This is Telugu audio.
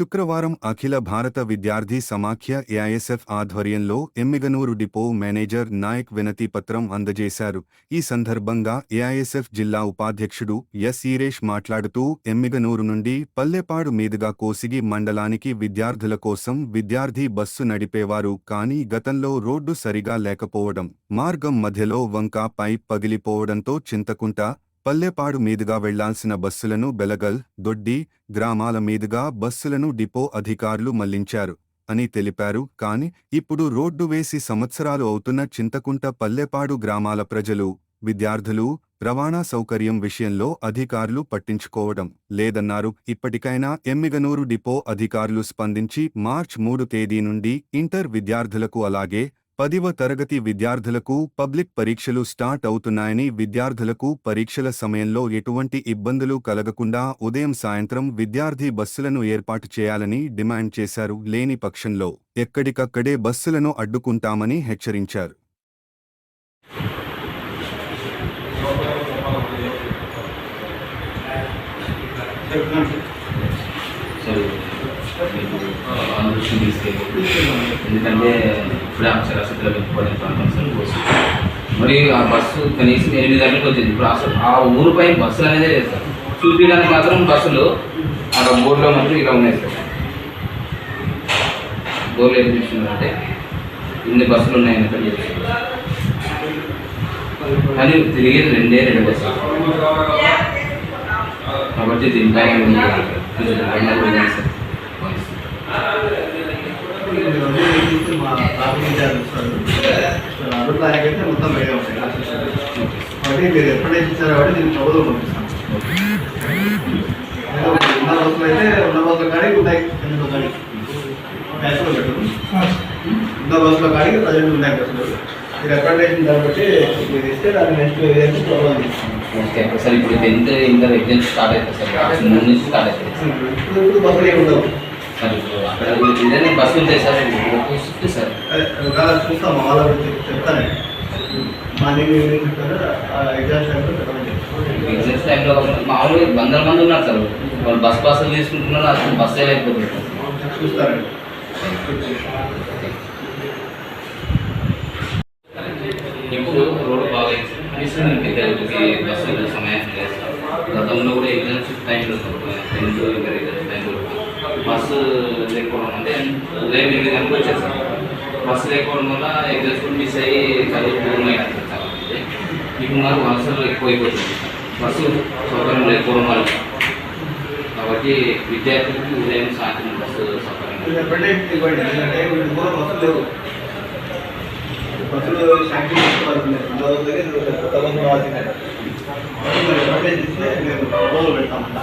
శుక్రవారం అఖిల భారత విద్యార్థి సమాఖ్య ఏఐఎస్ఎఫ్ ఆధ్వర్యంలో ఎమ్మిగనూరు డిపో మేనేజర్ నాయక్ వినతి పత్రం అందజేశారు. ఈ సందర్భంగా ఏఐఎస్ఎఫ్ జిల్లా ఉపాధ్యక్షుడు ఎస్ ఈరేష్ మాట్లాడుతూ ఎమ్మిగనూరు నుండి పల్లెపాడు మీదుగా కోసిగి మండలానికి విద్యార్థుల కోసం విద్యార్థి బస్సు నడిపేవారు. కానీ గతంలో రోడ్డు సరిగా లేకపోవడం మార్గం మధ్యలో వంక పైప్ పగిలిపోవడంతో చింతకుంట పల్లెపాడు మీదుగా వెళ్ళాల్సిన బస్సులను బెలగల్ దొడ్డి గ్రామాల మీదుగా బస్సులను డిపో అధికారులు మళ్ళించారు అని తెలిపారు. కాని ఇప్పుడు రోడ్డు వేసి సంవత్సరాలు అవుతున్న చింతకుంట పల్లెపాడు గ్రామాల ప్రజలు విద్యార్థులు రవాణా సౌకర్యం విషయంలో అధికారులు పట్టించుకోవడం లేదన్నారు. ఇప్పటికైనా ఎమ్మిగనూరు డిపో అధికారులు స్పందించి మార్చ్ మూడు తేదీ నుండి ఇంటర్ విద్యార్థులకు అలాగే పదివ తరగతి విద్యార్థులకు పబ్లిక్ పరీక్షలు స్టార్ట్ అవుతున్నాయని విద్యార్థులకు పరీక్షల సమయంలో ఎటువంటి ఇబ్బందులు కలగకుండా ఉదయం సాయంత్రం విద్యార్థి బస్సులను ఏర్పాటు చేయాలని డిమాండ్ చేశారు. లేని పక్షంలో ఎక్కడికక్కడే బస్సులను అడ్డుకుంటామని హెచ్చరించారు. సరే మీకు తీసుకెళ్ళి ఎందుకంటే ఇప్పుడే అక్షరాస్యతలో వెళ్ళిపోయిన ప్రాంతం బస్సు మరి ఆ బస్సు కనీసం ఎనిమిది గంటలకు వచ్చింది. ఇప్పుడు అసలు ఆ ఊరుపై బస్సులు అనేది లేదు సార్. చూపించడానికి మాత్రం బస్సులు అక్కడ బోర్డులో మాత్రం ఇలా ఉన్నాయి సార్. బోర్డులో ఏం చూస్తున్నారంటే ఇన్ని బస్సులు ఉన్నాయని అక్కడ చెప్తున్నారు. కానీ తిరిగేది రెండే రెండు బస్సులు. కాబట్టి దీనిపైన మీరు సార్ మా మొత్తం వేరే ఉంటాయి కాబట్టి మీరు ఎప్పుడైతే ఇచ్చారో కాబట్టి నేను చదువు పంపిస్తాను ఉన్న అయితే ఉన్న బస్సుల కాడికి ఉంటాయి ఎనిమిది కాడికి బ్యాచ్లో పెట్టు ఉన్న బస్సుల కాడికి ప్రజెంట్ ఉన్నాయి మీరు అకామిడేషన్ కాబట్టి మీరు ఇస్తే దాన్ని నెక్స్ట్ ఏదైతే ప్రాబ్లం ఓకే సార్ ఇప్పుడు టెన్త్ ఎగ్జామ్స్ స్టార్ట్ అవుతుంది సార్. మార్చి స్టార్ట్ అవుతుంది ఇప్పుడు బస్సులు ఏమి ఉండవు సార్ ఇప్పుడు అక్కడ బస్సు ఉంటాయి సార్ షిఫ్ట్ సార్. చూస్తాం వాళ్ళ చెప్తాను. మార్నింగ్ ఈవినింగ్ టైంలో చెప్తాను ఎగ్జామ్స్ టైంలో మామూలుగా వందల మంది ఉన్నారు సార్. వాళ్ళు బస్ బస్సులు తీసుకుంటున్నారు అసలు బస్సే లేకపోతుంది చూస్తారండి. ఇప్పుడు రోడ్డు బాగా కనీసం విద్యార్థులకి బస్సు వెళ్ళే సమయం లేదు సార్. గతంలో కూడా ఎగ్జామ్స్ టైంలో టెన్త్ బస్సు లేకపోవడం అంటే ఉదయం ఎనిమిది గంటలకు వచ్చేది సార్ బస్సు లేకపోవడం వల్ల ఎగ్జామ్స్ మిస్ అయ్యి చదువు మంది ఇప్పుడు మాకు వలసలు ఎక్కువైపోతుంది బస్సు సౌకర్యం లేకపోవడం వల్ల. కాబట్టి విద్యార్థులకు ఉదయం సాయంత్రం బస్సు సౌకర్యం బస్సులు శాంక్షన్ చేసుకోవాల్సిందే. కొత్త రావాల్సిందే. పెడతామంట.